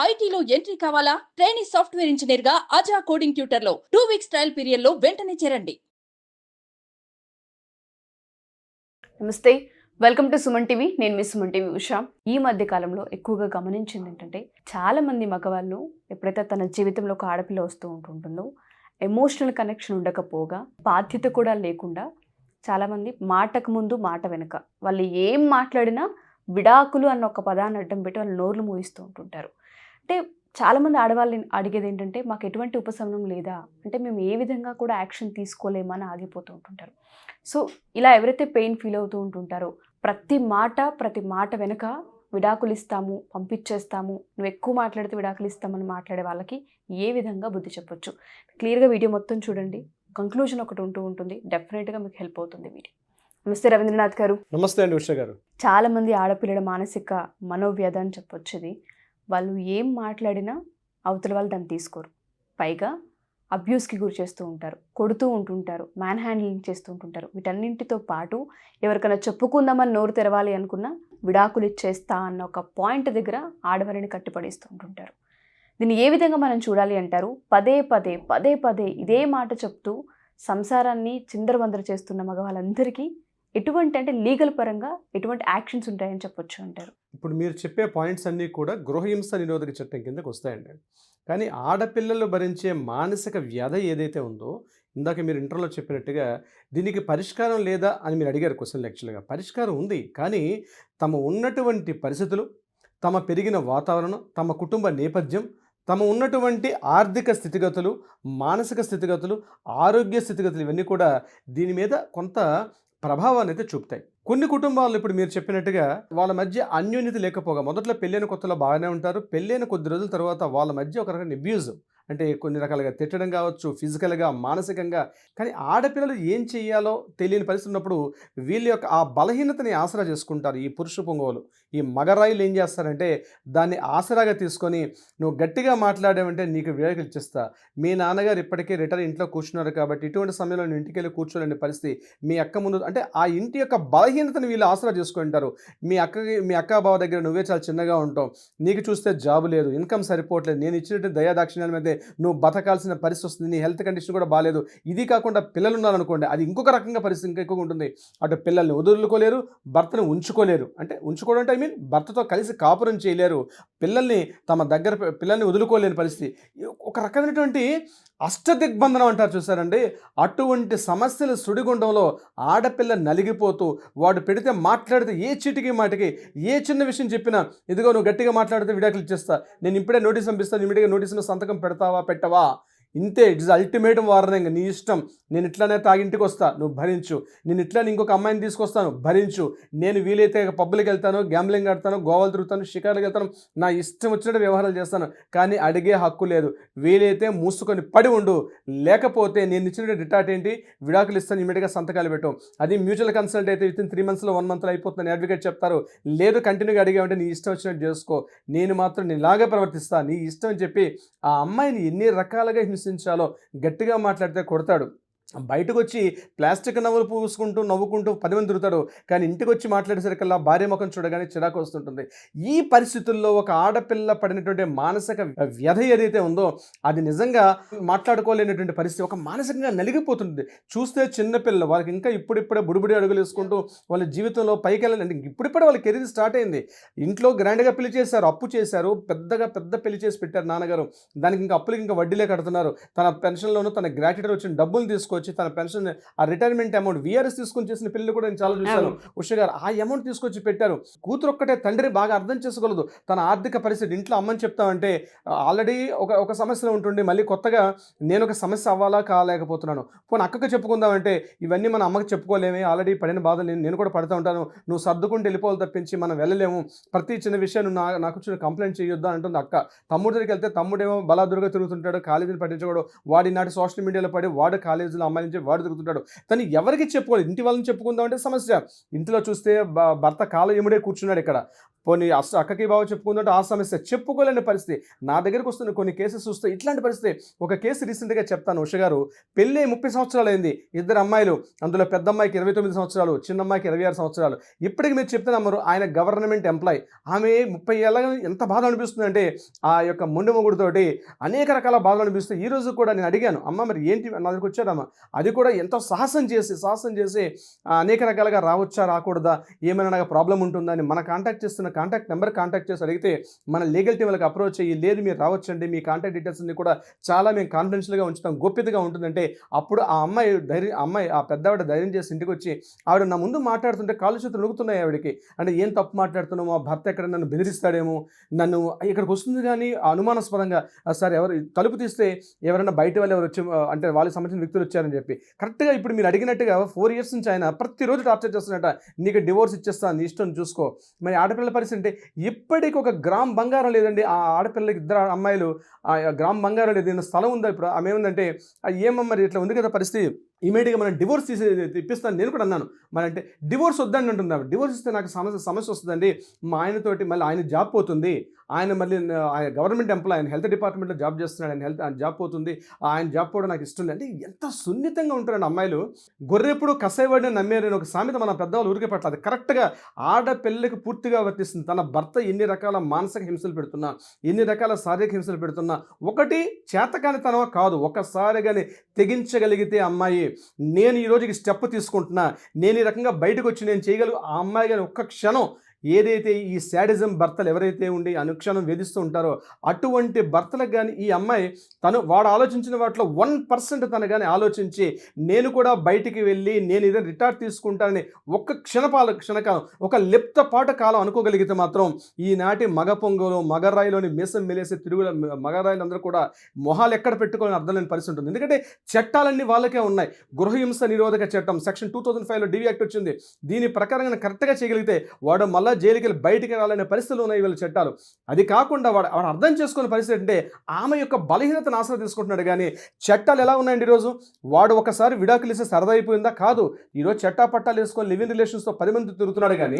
ఐటీలో ఎంట్రీ కావాలా? Training software ఇంజనీర్గా అజా కోడింగ్ ట్యూటర్లో టూ వీక్స్ ట్రయల్ పీరియడ్లో వెంటనే చేరండి. నమస్తే. Welcome to Suman TV. నేను మీ సుమన్ టీవీ ఉషా. ఈ మధ్య కాలంలో ఎక్కువగా గమనించింది ఏంటంటే చాలా మంది మగవాళ్ళు ఎప్పుడైతే తన జీవితంలో ఒక ఆడపిల్ల వస్తూ ఉంటుంటుందో ఎమోషనల్ కనెక్షన్ ఉండకపోగా బాధ్యత కూడా లేకుండా చాలామంది మాటకు ముందు మాట వెనుక వాళ్ళు ఏం మాట్లాడినా విడాకులు అన్న ఒక పదాన్ని అడ్డం పెట్టి వాళ్ళు నోర్లు మూయిస్తూ ఉంటుంటారు. అంటే చాలామంది ఆడవాళ్ళని అడిగేది ఏంటంటే మాకు ఎటువంటి ఉపశమనం లేదా? అంటే మేము ఏ విధంగా కూడా యాక్షన్ తీసుకోలేమని ఆగిపోతూ ఉంటుంటారు. సో ఇలా ఎవరైతే పెయిన్ ఫీల్ అవుతూ ఉంటుంటారో ప్రతి మాట ప్రతి మాట వెనుక విడాకులు ఇస్తాము పంపించేస్తాము నువ్వు ఎక్కువ మాట్లాడితే విడాకులు ఇస్తామని మాట్లాడే వాళ్ళకి ఏ విధంగా బుద్ధి చెప్పొచ్చు? క్లియర్గా వీడియో మొత్తం చూడండి. కంక్లూజన్ ఒకటి ఉంటూ ఉంటుంది. డెఫినెట్గా మీకు హెల్ప్ అవుతుంది వీడియో. నమస్తే రవీంద్రనాథ్ గారు. నమస్తే అండి ఉష గారు. చాలామంది ఆడపిల్లల మానసిక మనోవ్యధ అని చెప్పొచ్చు వాళ్ళు ఏం మాట్లాడినా అవతల వాళ్ళు దాన్ని తీసుకోరు. పైగా అబ్యూస్కి గురి చేస్తూ ఉంటారు కొడుతూ ఉంటుంటారు మ్యాన్ హ్యాండ్లింగ్ చేస్తూ ఉంటుంటారు. వీటన్నింటితో పాటు ఎవరికైనా చెప్పుకుందామని నోరు తెరవాలి అనుకున్నా విడాకులు ఇచ్చేస్తా అన్న ఒక పాయింట్ దగ్గర ఆడవారిని కట్టిపడేస్తూ ఉంటుంటారు. దీన్ని ఏ విధంగా మనం చూడాలి అంటారు? పదే పదే పదే పదే ఇదే మాట చెప్తూ సంసారాన్ని చిందరవందర చేస్తున్న మగవాళ్ళందరికీ ఎటువంటి అంటే లీగల్ పరంగా ఎటువంటి యాక్షన్స్ ఉంటాయని చెప్పొచ్చు అంటారు. ఇప్పుడు మీరు చెప్పే పాయింట్స్ అన్నీ కూడా గృహహింస నిరోధక చట్టం కిందకు వస్తాయండి. కానీ ఆడపిల్లలు భరించే మానసిక వ్యధ ఏదైతే ఉందో ఇందాక మీరు ఇంటర్లో చెప్పినట్టుగా దీనికి పరిష్కారం లేదా అని మీరు అడిగారు క్వశ్చన్ యాక్చువల్గా పరిష్కారం ఉంది. కానీ తమ ఉన్నటువంటి పరిస్థితులు తమ పెరిగిన వాతావరణం తమ కుటుంబ నేపథ్యం తమ ఉన్నటువంటి ఆర్థిక స్థితిగతులు మానసిక స్థితిగతులు ఆరోగ్య స్థితిగతులు ఇవన్నీ కూడా దీని మీద కొంత ప్రభావాన్ని అయితే చూపుతాయి. కొన్ని కుటుంబాలు ఇప్పుడు మీరు చెప్పినట్టుగా వాళ్ళ మధ్య అన్యోన్యత లేకపోగా మొదట్లో పెళ్ళైన కొత్తలో బాగానే ఉంటారు. పెళ్ళైన కొద్ది రోజుల తర్వాత వాళ్ళ మధ్య ఒక రకమైన అబ్యూజ్. అంటే కొన్ని రకాలుగా తిట్టడం కావచ్చు ఫిజికల్గా మానసికంగా. కానీ ఆడపిల్లలు ఏం చేయాలో తెలియని పరిస్థితి ఉన్నప్పుడు వీళ్ళ యొక్క ఆ బలహీనతని ఆసరా చేసుకుంటారు ఈ పురుష పొంగోలు ఈ మగరాయిలు ఏం చేస్తారంటే దాన్ని ఆసరాగా తీసుకొని నువ్వు గట్టిగా మాట్లాడావంటే నీకు విడాకులు ఇచ్చేస్తా. మీ నాన్నగారు ఇప్పటికే రిటైర్ ఇంట్లో కూర్చున్నారు కాబట్టి ఇటువంటి సమయంలో నేను ఇంటికి వెళ్ళి కూర్చోలేని పరిస్థితి మీ అక్క ముందు అంటే ఆ ఇంటి యొక్క బలహీనతను వీళ్ళు ఆసరా చేసుకుంటారు మీ అక్కకి మీ అక్క బావ దగ్గర నువ్వే చాలా చిన్నగా ఉంటావు. నీకు చూస్తే జాబు లేదు ఇన్కమ్ సరిపోవట్లేదు నేను ఇచ్చినట్టు దయాదాక్షిణ్యాల మీద నువ్వు బతకాల్సిన పరిస్థితి వస్తుంది నీ హెల్త్ కండిషన్ కూడా బాగాలేదు ఇది కాకుండా పిల్లలు ఉన్నారనుకోండి అది ఇంకొక రకంగా పరిస్థితి ఇంకా ఎక్కువగా ఉంటుంది. అటు పిల్లల్ని వదులుకోలేరు భర్తను ఉంచుకోలేరు. అంటే ఉంచుకోవడం అంటే మీన్ భర్తతో కలిసి కాపురం చేయలేరు. పిల్లల్ని తమ దగ్గర పిల్లల్ని వదులుకోలేని పరిస్థితి. ఒక రకమైనటువంటి అష్టదిగ్బంధనం అంటారు చూసారండి. అటువంటి సమస్యల సుడిగుండంలో ఆడపిల్ల నలిగిపోతూ వాడు పెడితే మాట్లాడితే ఏ చీటికి మాటికి ఏ చిన్న విషయం చెప్పినా ఇదిగో నువ్వు గట్టిగా మాట్లాడితే విడాకులు ఇచ్చేస్తా నేను ఇప్పుడే నోటీస్ పంపిస్తాను ఇమీడియట్గా నోటీస్ సంతకం పెడతావా పెట్టవా? ఇంతే ఇట్ ఇస్ అల్టిమేట్ వార్నింగ్ నీ ఇష్టం. నేను ఇట్లానే తాగింటికి వస్తా. నువ్వు భరించు. నేను ఇట్లా ఇంకొక అమ్మాయిని తీసుకొస్తాను. భరించు. నేను వీలైతే పబ్బులకు వెళ్తాను గ్యాంబ్లింగ్ ఆడతాను గోవాలు తిరుగుతాను షికార్లకు వెళ్తాను. నా ఇష్టం వచ్చినట్టు వ్యవహారాలు చేస్తాను. కానీ అడిగే హక్కు లేదు. వీలైతే మూసుకొని పడి ఉండు. లేకపోతే నేను ఇచ్చిన రిటార్ట్ ఏంటి? విడాకులు ఇస్తాను ఇమీడియట్గా సంతకాలు పెట్టు. అది మ్యూచువల్ కన్సల్ట్ అయితే విత్ ఇన్ త్రీ మంత్స్లో వన్ మంత్లో అయిపోతుందని అడ్వకేట్ చెప్తారు. లేదు కంటిన్యూగా అడిగామంటే నీ ఇష్టం వచ్చినట్టు చేసుకో. నేను మాత్రం నీలాగే ప్రవర్తిస్తాను నీ ఇష్టం అని చెప్పి ఆ అమ్మాయిని ఎన్ని రకాలుగా హింసించాలో గట్టిగా మాట్లాడితే కొడతాడు. బయటకు వచ్చి ప్లాస్టిక్ నవ్వులు పూసుకుంటూ నవ్వుకుంటూ పది మంది తిరుగుతాడు. కానీ ఇంటికి వచ్చి మాట్లాడేసరికల్లా భార్య ముఖం చూడగానే చిరాకు వస్తుంటుంది. ఈ పరిస్థితుల్లో ఒక ఆడపిల్ల పడినటువంటి మానసిక వ్యధ ఏదైతే ఉందో అది నిజంగా మాట్లాడుకోలేనటువంటి పరిస్థితి ఒక మానసికంగా నలిగిపోతుంది. చూస్తే చిన్నపిల్ల వాళ్ళకి ఇంకా ఇప్పుడిప్పుడే బుడిబుడి అడుగులు వేసుకుంటూ వాళ్ళ జీవితంలో పైకి వెళ్ళాలంటే ఇప్పుడిప్పుడే వాళ్ళ కెరీర్ స్టార్ట్ అయింది. ఇంట్లో గ్రాండ్గా పెళ్ళి చేశారు అప్పు చేశారు పెద్దగా పెద్ద పెళ్ళి చేసి పెట్టారు నాన్నగారు. దానికి ఇంకా అప్పులకి ఇంకా వడ్డీలే కడుతున్నారు. తన పెన్షన్లోనూ తన గ్రాట్యుటీ వచ్చిన డబ్బులు తీసుకొచ్చి తన పెన్షన్ ఆ రిటైర్మెంట్ అమౌంట్ విఆర్ఎస్ తీసుకొని చేసిన పిల్లలు కూడా నేను చాలా చూశాను. ఉష గారు ఆ అమౌంట్ తీసుకొచ్చి పెట్టారు. కూతురు ఒక్కటే తండ్రి బాగా అర్థం చేసుకోగలదు తన ఆర్థిక పరిస్థితి ఇంట్లో అమ్మని చెప్తామంటే ఆల్రెడీ ఒక ఒక సమస్యలో ఉంటుండి మళ్ళీ కొత్తగా నేను ఒక సమస్య అవ్వాలా కాలేకపోతున్నాను. పోనీ అక్కకి చెప్పుకుందామంటే ఇవన్నీ మన అమ్మకి చెప్పుకోలేమే. ఆల్రెడీ పడిన బాధలు నేను నేను కూడా పడుతూ ఉంటాను. నువ్వు సర్దుకుంటూ వెళ్ళిపోవాలి తప్పించి మనం వెళ్ళలేము. ప్రతి చిన్న విషయం నువ్వు నా నాకు వచ్చిన కంప్లైంట్ చేయొద్దు అంటుంది అక్క. తమ్ముడి దగ్గరికి వెళ్తే తమ్ముడేమో బలాదురుగా తిరుగుతుంటాడు కాలేజీని పట్టించుకోడు. వాడి నాటి సోషల్ మీడియాలో పడి వాడు కాలేజీలో అమ్మాయి నుంచి వాడు తిరుగుతుంటాడు. తను ఎవరికి చెప్పుకోలేదు. ఇంటి వాళ్ళని చెప్పుకుందాం అంటే సమస్య. ఇంట్లో చూస్తే భర్త కాళ్ళ ఎముడే కూర్చున్నాడు ఇక్కడ. పోనీ అసలు అక్కకి బావ చెప్పుకుందంటే ఆ సమస్య. చెప్పుకోలేని పరిస్థితి. నా దగ్గరకు వస్తున్న కొన్ని కేసెస్ చూస్తే ఇట్లాంటి పరిస్థితి. ఒక కేసు రీసెంట్గా చెప్తాను ఉష గారు. పెళ్ళి ముప్పై సంవత్సరాలు అయింది ఇద్దరు అమ్మాయిలు. అందులో పెద్ద అమ్మాయికి ఇరవై తొమ్మిది సంవత్సరాలు. చిన్న అమ్మాయికి ఇరవై ఆరు సంవత్సరాలు. ఇప్పటికి మీరు చెప్తే నమ్మరు. ఆయన గవర్నమెంట్ ఎంప్లాయ్. ఆమె ముప్పై ఏళ్ళ ఎంత బాధ అనిపిస్తుంది అంటే ఆ యొక్క మొండి అనేక రకాల బాధలు అనిపిస్తాయి. ఈ రోజు కూడా నేను అడిగాను. అమ్మ మరి ఏంటి? నా దగ్గరికి వచ్చారమ్మ. అది కూడా ఎంతో సాహసం చేసి సాహసం చేసి అనేక రకాలుగా రావచ్చా రాకూడదా ఏమైనా నాకు ప్రాబ్లం ఉంటుందా అని మన కాంటాక్ట్ చేస్తున్న కాంటాక్ట్ నెంబర్ కాంటాక్ట్ చేసి అడిగితే మన లీగల్ టీం వాళ్ళకి అప్రోచ్ అయ్యి లేదు మీరు రావచ్చండి మీ కాంటాక్ట్ డీటెయిల్స్ అన్ని కూడా చాలా మేము కాన్ఫిడెన్షియల్గా ఉంచుతాం గోప్యతగా ఉంటుందంటే అప్పుడు ఆ అమ్మాయి ధైర్యం అమ్మాయి ఆ పెద్దవాడ ధైర్యం చేసి ఇంటికి వచ్చి ఆవిడ నా ముందు మాట్లాడుతుంటే కాలు చేతులు నొక్కుతున్నాయి ఆవిడకి. అంటే ఏం తప్పు మాట్లాడుతున్నామో ఆ భర్త ఎక్కడ నన్ను బెదిరిస్తాడేమో? నన్ను ఇక్కడికి వస్తుంది కానీ అనుమానాస్పదంగా సార్ ఎవరు తలుపు తీస్తే ఎవరైనా బయట వాళ్ళు ఎవరు వచ్చి అంటే వాళ్ళకి సంబంధించిన వ్యక్తులు వచ్చారు అని చెప్పి. కరెక్ట్గా ఇప్పుడు మీరు అడిగినట్టుగా ఫోర్ ఇయర్స్ నుంచి ఆయన ప్రతిరోజు టార్చర్ చేస్తున్నట. నీకు డివోర్స్ ఇచ్చేస్తాను నీ ఇష్టం చూసుకో. మరి ఆడపిల్లల పరిస్థితి అంటే ఇప్పటికి ఒక గ్రామ్ బంగారం లేదండి. ఆ ఆడపిల్లకి ఇద్దరు అమ్మాయిలు ఆ గ్రామ్ బంగారం లేదు ఏదైనా స్థలం ఉందా ఇప్పుడు? ఆమె ఏముందంటే ఏమమ్మ ఏమమ్మా మరి ఇట్లా ఉంది కదా పరిస్థితి? ఇమీడియట్గా మనం డివోర్స్ తీసి ఇప్పిస్తాను. నేను కూడా అన్నాను. మరి అంటే డివోర్స్ వద్దని అంటుంది డివోర్స్ ఇస్తే నాకు సమస్య సమస్య వస్తుందండి. మా ఆయనతోటి మళ్ళీ ఆయన జాబ్ పోతుంది. ఆయన మళ్ళీ ఆయన గవర్నమెంట్ ఎంప్లాయ్ ఆయన హెల్త్ డిపార్ట్మెంట్లో జాబ్ చేస్తున్నాడు. ఆయన హెల్త్ ఆయన జాబ్ పోతుంది. ఆయన జాబ్ పోవడం నాకు ఇష్టం లేదు. అంటే ఎంత సున్నితంగా ఉంటారండి అమ్మాయిలు. గొర్రెప్పుడు కసాయివాడిని నమ్మేరని ఒక సామెత మన పెద్దవాళ్ళు ఊరికే పట్ల. అది కరెక్ట్గా ఆడపిల్లకి పూర్తిగా వర్తిస్తుంది. తన భర్త ఎన్ని రకాల మానసిక హింసలు పెడుతున్నా ఎన్ని రకాల శారీరక హింసలు పెడుతున్నా ఒకటి చేతకానితనం కాదు. ఒకసారి కానీ తెగించగలిగితే అమ్మాయి నేను ఈ రోజుకి స్టెప్ తీసుకుంటున్నా. నేను ఈ రకంగా బయటకు వచ్చి నేను చేయగలుగు ఆ అమ్మాయి కానీ ఒక్క క్షణం ఏదైతే ఈ శాడిజం భర్తలు ఎవరైతే ఉండి అనుక్షణం వేధిస్తూ ఉంటారో అటువంటి భర్తలకు కానీ ఈ అమ్మాయి తను వాడు ఆలోచించిన వాటిలో వన్ పర్సెంట్ తను కానీ ఆలోచించి నేను కూడా బయటికి వెళ్ళి నేను ఏదైనా రిటార్డ్ తీసుకుంటానని ఒక్క క్షణపాల క్షణకాలం ఒక లిప్త పాట కాలం అనుకోగలిగితే మాత్రం ఈనాటి మగ పొంగులు మగరాయిలోని మీసం మెలేసే తిరుగుల మగరాయిలు అందరూ కూడా మొహాలు ఎక్కడ పెట్టుకోవాలని అర్థం లేని పరిస్థితి ఉంటుంది. ఎందుకంటే చట్టాలన్నీ వాళ్ళకే ఉన్నాయి. గృహహింస నిరోధక చట్టం సెక్షన్ టూ థౌజండ్ ఫైవ్లో డివి యాక్ట్ వచ్చింది. దీని ప్రకారంగా కరెక్ట్గా చేయగలిగితే వాడు మళ్ళీ జైలుకి వెళ్ళి బయటికి రాలనే పరిస్థితులు ఉన్నాయి వీళ్ళ చట్టాలు. అది కాకుండా వాడు వాడు అర్థం చేసుకునే పరిస్థితి అంటే ఆమె యొక్క బలహీనతను ఆసరా తీసుకుంటున్నాడు కానీ చట్టాలు ఎలా ఉన్నాయండి ఈరోజు? వాడు ఒకసారి విడాకులు ఇస్తే సరదా అయిపోయిందా? కాదు. ఈరోజు చట్టా పట్టాలు వేసుకొని లివింగ్ రిలేషన్స్తో పది మంది తిరుగుతున్నాడు కానీ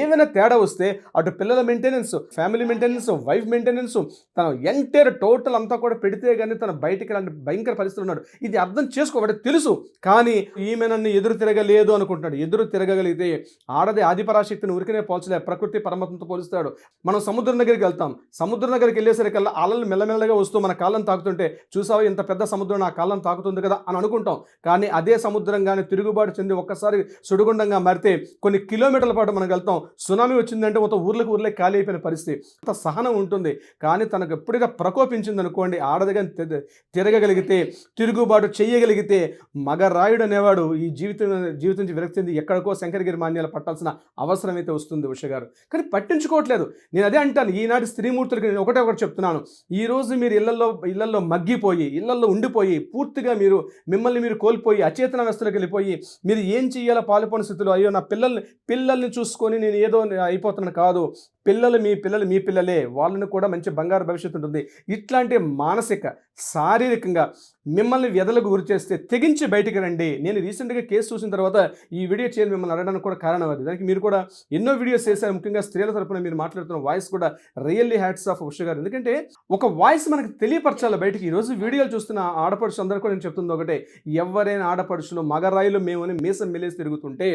ఏమైనా తేడా వస్తే అటు పిల్లల maintenance family maintenance wife maintenance తన ఎంటైర్ టోటల్ అంతా కూడా పెడితే కానీ తన బయటికి రాని భయంకర పరిస్థితులు ఉన్నాడు. ఇది అర్థం చేసుకోవాడు తెలుసు. కానీ ఈమె నన్ను ఎదురు తిరగలేదు అనుకుంటున్నాడు. ఎదురు తిరగగలిగితే ఆడది ఆదిపరాశక్తిని ఉరికినే పోల్చలే ప్రకృతి పరమతంతో పోలుస్తాడు. మనం సముద్రం దగ్గరికి వెళ్తాం. సముద్రం దగ్గరికి వెళ్ళేసరికల్లా అలలు మెల్లమెల్లగా వస్తూ మన కాలం తాకుతుంటే చూసావా ఇంత పెద్ద సముద్రం నా కాలం తాకుతుంది కదా అని అనుకుంటాం. కానీ అదే సముద్రం కానీ తిరుగుబాటు చెంది ఒక్కసారి సుడిగుండంగా మారితే కొన్ని కిలోమీటర్ల పాటు మనం వెళ్తాం. సునామీ వచ్చిందంటే మొత్తం ఊర్లకు ఊర్లే ఖాళీ అయిపోయిన పరిస్థితి. అంత సహనం ఉంటుంది. కానీ తనకు ఎప్పుడైనా ప్రకోపించింది అనుకోండి ఆడదిగా తిరగగలిగితే తిరుగుబాటు చేయగలిగితే మగరాయుడు అనేవాడు ఈ జీవితం జీవితం నుంచి విరక్తింది ఎక్కడికో శంకరగిరి మాన్యాలు పట్టాల్సిన అవసరం అయితే వస్తుంది. ఉష గారు. కానీ పట్టించుకోవట్లేదు. నేను అదే అంటాను ఈనాటి స్త్రీమూర్తులకి నేను ఒకటే ఒకటి చెప్తున్నాను. ఈరోజు మీరు ఇళ్ళలో ఇళ్ళలో మగ్గిపోయి ఇళ్ళలో ఉండిపోయి పూర్తిగా మీరు మిమ్మల్ని మీరు కోల్పోయి అచేతన వ్యవస్థలకు వెళ్ళిపోయి మీరు ఏం చేయాలో పాల్పొని స్థితిలో అయ్యో నా పిల్లల్ని పిల్లల్ని చూసుకొని నేను ఏదో అయిపోతున్నాను కాదు. పిల్లలు మీ పిల్లలు మీ పిల్లలే వాళ్ళని కూడా మంచి బంగారు భవిష్యత్తు ఉంటుంది. ఇట్లాంటి మానసిక శారీరకంగా మిమ్మల్ని వ్యధలకు గురి చేస్తే తెగించి బయటికి రండి. నేను రీసెంట్గా కేసు చూసిన తర్వాత ఈ వీడియో చేయని మిమ్మల్ని అడగడానికి కూడా కారణం అది దానికి మీరు కూడా ఎన్నో వీడియోస్ చేశారు. ముఖ్యంగా స్త్రీల తరపున మీరు మాట్లాడుతున్న వాయిస్ కూడా రియల్లీ హ్యాట్స్ ఆఫ్ ఉష గారు. ఎందుకంటే ఒక వాయిస్ మనకు తెలియపరచాలి బయటికి. ఈరోజు వీడియోలు చూస్తున్న ఆడపడుచు అందరూ కూడా నేను చెప్తుంది ఒకటే. ఎవరైనా ఆడపడుచులు మగరాయిలు మేమని మీసం మెలేసి తిరుగుతుంటే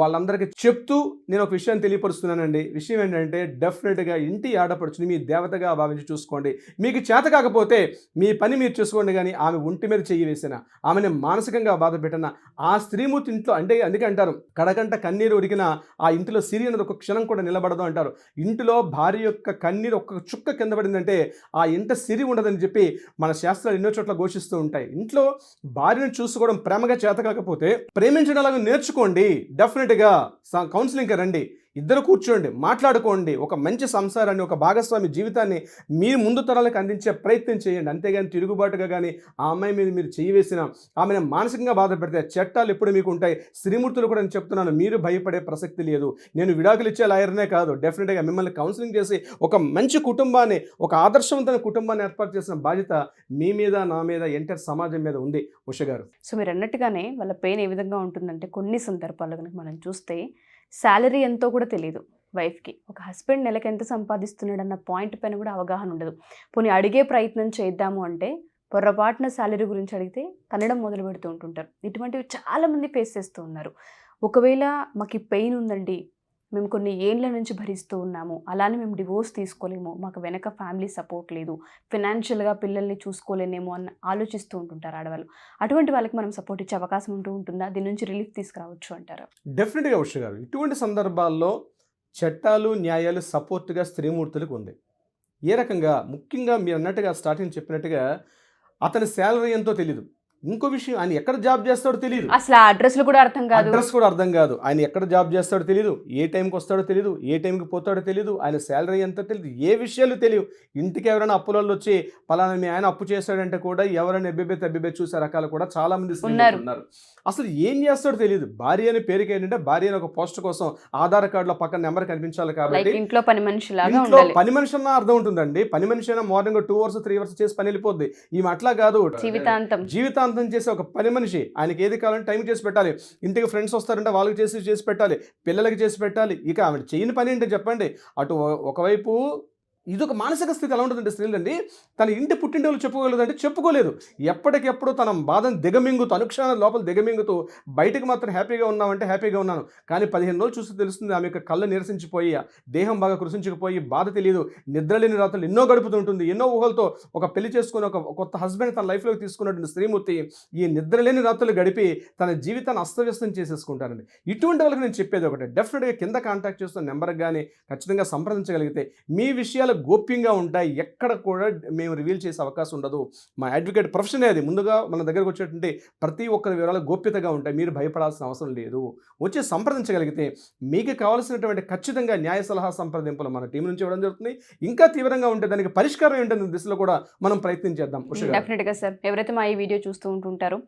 వాళ్ళందరికీ చెప్తూ నేను ఒక విషయాన్ని తెలియపరుస్తున్నానండి. విషయం ఏంటంటే డెఫినెట్గా ఇంటి ఆడపడుచుని మీ దేవతగా భావించి చూసుకోండి. మీకు చేత కాకపోతే మీ పని మీరు చూసుకోండి కానీ ఆమె ఒంటి మీద చెయ్యి వేసిన ఆమెను మానసికంగా బాధ పెట్టిన ఆ స్త్రీమూర్తి ఇంట్లో అంటే అందుకే అంటారు కడగంట కన్నీరు ఉడికిన ఆ ఇంటిలో సిరి అనేది ఒక క్షణం కూడా నిలబడదు అంటారు. ఇంటిలో భార్య యొక్క కన్నీరు ఒక్క చుక్క కింద పడిందంటే ఆ ఇంట సిరి ఉండదని చెప్పి మన శాస్త్రాలు ఎన్నో చోట్ల ఘోషిస్తూ ఉంటాయి. ఇంట్లో భార్యను చూసుకోవడం ప్రేమగా చేత కాకపోతే ప్రేమించడం అలాగే నేర్చుకోండి. డెఫినెట్గా కౌన్సిలింగ్కి రండి. ఇద్దరు కూర్చోండి మాట్లాడుకోండి. ఒక మంచి సంసారాన్ని ఒక భాగస్వామి జీవితాన్ని మీరు ముందు తరాలకు అందించే ప్రయత్నం చేయండి. అంతేగాని తిరుగుబాటుగా కానీ ఆ అమ్మాయి మీద మీరు చేయి వేసిన ఆమెను మానసికంగా బాధ పెడితే చట్టాలు ఎప్పుడు మీకు ఉంటాయి? శ్రీమూర్తులు కూడా నేను చెప్తున్నాను మీరు భయపడే ప్రసక్తి లేదు. నేను విడాకులు ఇచ్చే లాయర్నే కాదు. డెఫినెట్గా మిమ్మల్ని కౌన్సిలింగ్ చేసి ఒక మంచి కుటుంబాన్ని ఒక ఆదర్శవంతమైన కుటుంబాన్ని ఏర్పాటు చేసిన బాధ్యత మీ మీద నా మీద ఎంటర్ సమాజం మీద ఉంది. ఉష గారు. సో మీరు అన్నట్టుగానే వాళ్ళ పెయిన్ ఏ విధంగా ఉంటుందంటే కొన్ని సందర్భాల్లో కనుక మనం చూస్తే శాలరీ ఎంతో కూడా తెలియదు వైఫ్కి. ఒక హస్బెండ్ నెలకు ఎంత సంపాదిస్తున్నాడు అన్న పాయింట్ పైన కూడా అవగాహన ఉండదు. పోనీ అడిగే ప్రయత్నం చేద్దాము అంటే పొరపాటున శాలరీ గురించి అడిగితే కన్నడం మొదలు పెడుతూ ఉంటుంటారు. ఇటువంటివి చాలామంది ఫేస్ చేస్తూ ఉన్నారు. ఒకవేళ మాకు పెయిన్ ఉందండి మేము కొన్ని ఏండ్ల నుంచి భరిస్తూ ఉన్నాము. అలానే మేము డివోర్స్ తీసుకోలేము. మాకు వెనక ఫ్యామిలీ సపోర్ట్ లేదు. ఫినాన్షియల్గా పిల్లల్ని చూసుకోలేనేమో అని ఆలోచిస్తూ ఉంటుంటారు ఆడవాళ్ళు. అటువంటి వాళ్ళకి మనం సపోర్ట్ ఇచ్చే అవకాశం ఉంటూ ఉంటుందా? దీని నుంచి రిలీఫ్ తీసుకురావచ్చు అంటారు. డెఫినెట్గా ఉష గారు ఇటువంటి సందర్భాల్లో చట్టాలు న్యాయాలు సపోర్ట్గా స్త్రీమూర్తులకు ఉంది. ఏ రకంగా? ముఖ్యంగా మీరు అన్నట్టుగా స్టార్టింగ్ చెప్పినట్టుగా అతని శాలరీ ఎంతో తెలియదు ఇంకో విషయం ఆయన ఎక్కడ జాబ్ చేస్తాడో తెలియదు అసలు ఆ అడ్రస్లు కూడా అర్థం కాదు. అడ్రస్ కూడా అర్థం కాదు. ఆయన ఎక్కడ జాబ్ చేస్తాడో తెలియదు ఏ టైంకి వస్తాడో తెలియదు ఏ టైంకి పోతాడో తెలియదు ఆయన శాలరీ ఎంత తెలియదు ఏ విషయాలు తెలియదు ఇంటికి ఎవరైనా అప్పులలో వచ్చి పలానా మీ ఆయన అప్పు చేస్తాడంటే కూడా ఎవరైనా ఎబ్బెబ్బే తబ్బెబ్బే చూసే రకాలు కూడా చాలా మంది ఉన్నారు. అసలు ఏం చేస్తాడో తెలియదు భార్య అని పేరుకి ఏంటంటే భార్య అని ఒక పోస్ట్ కోసం ఆధార్ కార్డులో పక్కన నెంబర్ కనిపించాలి కాబట్టి ఇంట్లో పని మనిషి ఇంట్లో పని మనిషి అన్న అర్థం ఉంటుందండి. పని మనిషి అయినా morning two hours three hours చేసి పని వెళ్ళిపోద్ది. ఈమె అట్లా కాదు. జీవితాంతం. జీవితాంతం. చేసే ఒక పని మనిషి ఆయనకి ఏది కావాలంటే టైం చేసి పెట్టాలి. ఇంటికి ఫ్రెండ్స్ వస్తారంటే వాళ్ళకి చేసి చేసి పెట్టాలి. పిల్లలకి చేసి పెట్టాలి. ఇక ఆమె చేయని పని ఏంటో చెప్పండి. అటు ఒకవైపు ఇది ఒక మానసిక స్థితి ఎలా ఉంటుందంటే స్త్రీలండి తన ఇంటి పుట్టింటి చెప్పుకోలేదంటే చెప్పుకోలేదు. ఎప్పటికెప్పుడు తన బాధను దిగమింగుతూ అనుక్షణ లోపల దిగమింగుతూ బయటకు మాత్రం హ్యాపీగా ఉన్నామంటే హ్యాపీగా ఉన్నాను. కానీ పదిహేను రోజులు చూస్తే తెలుస్తుంది ఆమె యొక్క కళ్ళు నిరసించిపోయి దేహం బాగా కృషించకపోయి బాధ తెలియదు నిద్రలేని రాత్రులు ఎన్నో గడుపుతుంటుంది ఎన్నో ఊహలతో ఒక పెళ్ళి చేసుకుని ఒక కొత్త హస్బెండ్ తన లైఫ్లోకి తీసుకున్నటువంటి శ్రీమూర్తి ఈ నిద్రలేని రాత్రులు గడిపి తన జీవితాన్ని అస్తవ్యస్తం చేసేసుకుంటారండి. ఇటువంటి వాళ్ళకి నేను చెప్పేది ఒకటి. డెఫినెట్గా కింద కాంటాక్ట్ చేస్తున్న నెంబర్కి కానీ ఖచ్చితంగా సంప్రదించగలిగితే మీ విషయాలు గోప్యంగా ఉంటాయి. ఎక్కడ కూడా మేము రివీల్ చేసే అవకాశం ఉండదు. మా అడ్వకేట్ ప్రొఫెషనే అది. ముందుగా మన దగ్గరకు వచ్చేటువంటి ప్రతి ఒక్కరి వివరాలు గోప్యతగా ఉంటాయి. మీరు భయపడాల్సిన అవసరం లేదు. వచ్చి సంప్రదించగలిగితే మీకు కావాల్సినటువంటి ఖచ్చితంగా న్యాయ సలహా సంప్రదింపులు మన టీం నుంచి ఇవ్వడం జరుగుతుంది. ఇంకా తీవ్రంగా ఉంటే దానికి పరిష్కారం ఏంటనే దిశలో కూడా మనం ప్రయత్నం చేద్దాం. డెఫినెట్గా సార్. ఎవరైతే మా ఈ వీడియో చూస్తూ ఉంటుంటారో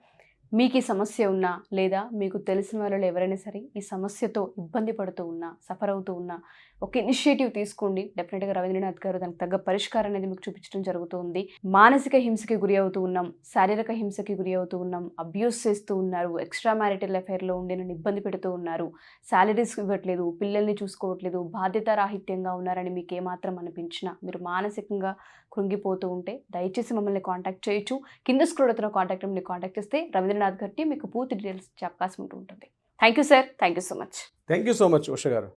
మీకు ఈ సమస్య ఉన్నా లేదా మీకు తెలిసిన వాళ్ళు ఎవరైనా సరే ఈ సమస్యతో ఇబ్బంది పడుతూ ఉన్నా సఫర్ అవుతూ ఉన్నా ఒక ఇనిషియేటివ్ తీసుకోండి. డెఫినెట్గా రవీంద్రనాథ్ గారు దానికి తగ్గ పరిష్కారం అనేది మీకు చూపించడం జరుగుతుంది. మానసిక హింసకి గురి అవుతూ ఉన్నాం. శారీరక హింసకి గురి అవుతూ ఉన్నాం. అబ్యూస్ చేస్తూ ఉన్నారు. ఎక్స్ట్రా మ్యారిటల్ అఫైర్లో ఉండి నన్ను ఇబ్బంది పెడుతూ ఉన్నారు. శాలరీస్ ఇవ్వట్లేదు. పిల్లల్ని చూసుకోవట్లేదు. బాధ్యత రాహిత్యంగా ఉన్నారని మీకు ఏమాత్రం అనిపించినా మీరు మానసికంగా కృంగిపోతూ ఉంటే దయచేసి మమ్మల్ని కాంటాక్ట్ చేయొచ్చు. కింద స్క్రోల్ అవుతున్న కాంటాక్ట్ నెంబర్ని కాంటాక్ట్ చేస్తే రవీంద్రనాథ్ గారికి మీకు పూర్తి డీటెయిల్స్ ఇచ్చే అవకాశం ఉంటూ ఉంటుంది. Thank you sir. Thank you so much. Thank you so much Usha garu.